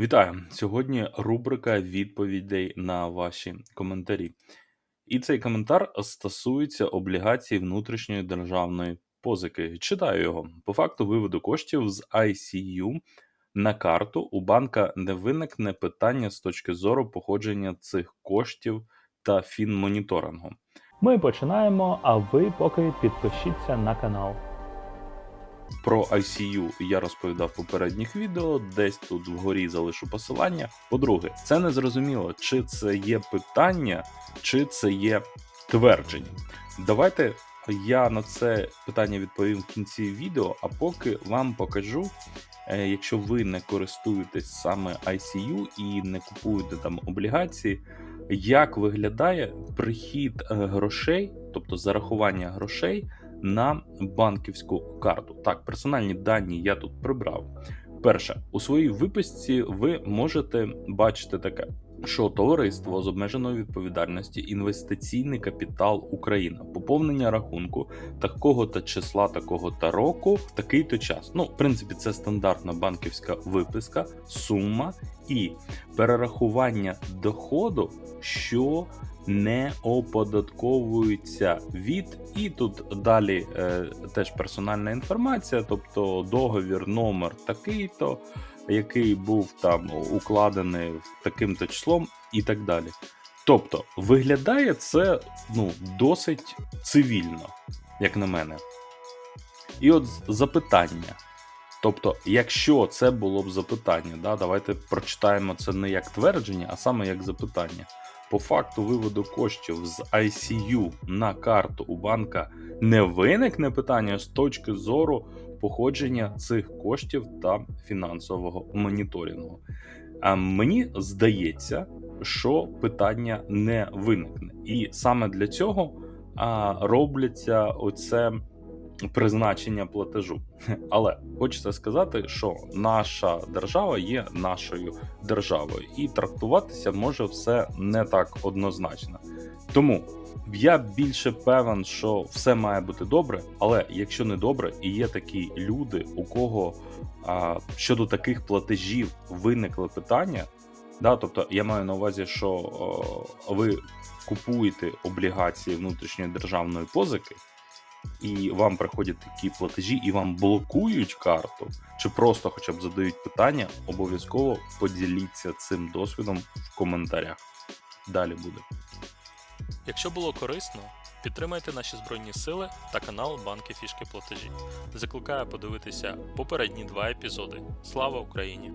Вітаю! Сьогодні рубрика відповідей на ваші коментарі. І цей коментар стосується облігацій внутрішньої державної позики. Читаю його. По факту виводу коштів з ICU на карту у банка не виникне питання з точки зору походження цих коштів та фінмоніторингу. Ми починаємо, а ви поки підпишіться на канал. Про ICU я розповідав в попередніх відео, десь тут вгорі залишу посилання. По-друге, це не зрозуміло, чи це є питання, чи це є твердження. Давайте я на це питання відповім в кінці відео, а поки вам покажу, е, якщо ви не користуєтесь саме ICU і не купуєте там облігації, як виглядає прихід е, грошей, тобто зарахування грошей на банківську карту. Так, персональні дані я тут прибрав. Перше, у своїй виписці ви можете бачити таке, що товариство з обмеженою відповідальності інвестиційний капітал Україна, поповнення рахунку такого та числа, такого та року в такий то час. Ну, в принципі, це стандартна банківська виписка, сума і перерахування доходу, що не оподатковуються від, і тут далі е, теж персональна інформація, тобто договір, номер такий-то, який був там укладений таким-то числом, і так далі. Тобто, виглядає це ну, досить цивільно, як на мене. І от запитання. Тобто, якщо це було б запитання, да, давайте прочитаємо це не як твердження, а саме як запитання. По факту виводу коштів з ICU на карту у банка не виникне питання з точки зору походження цих коштів та фінансового моніторингу. А мені здається, що питання не виникне, і саме для цього а, робляться оце призначення платежу. Але хочеться сказати, що наша держава є нашою державою, і трактуватися може все не так однозначно. Тому я більше певен, що все має бути добре, але якщо не добре, і є такі люди, у кого а, щодо таких платежів виникли питання. Да, тобто я маю на увазі, що о, ви купуєте облігації внутрішньої державної позики, і вам приходять такі платежі, і вам блокують карту, чи просто хоча б задають питання, обов'язково поділіться цим досвідом в коментарях. Далі буде. Якщо було корисно, підтримайте наші збройні сили та канал Банки Фішки Платежі. Закликаю подивитися попередні два епізоди. Слава Україні!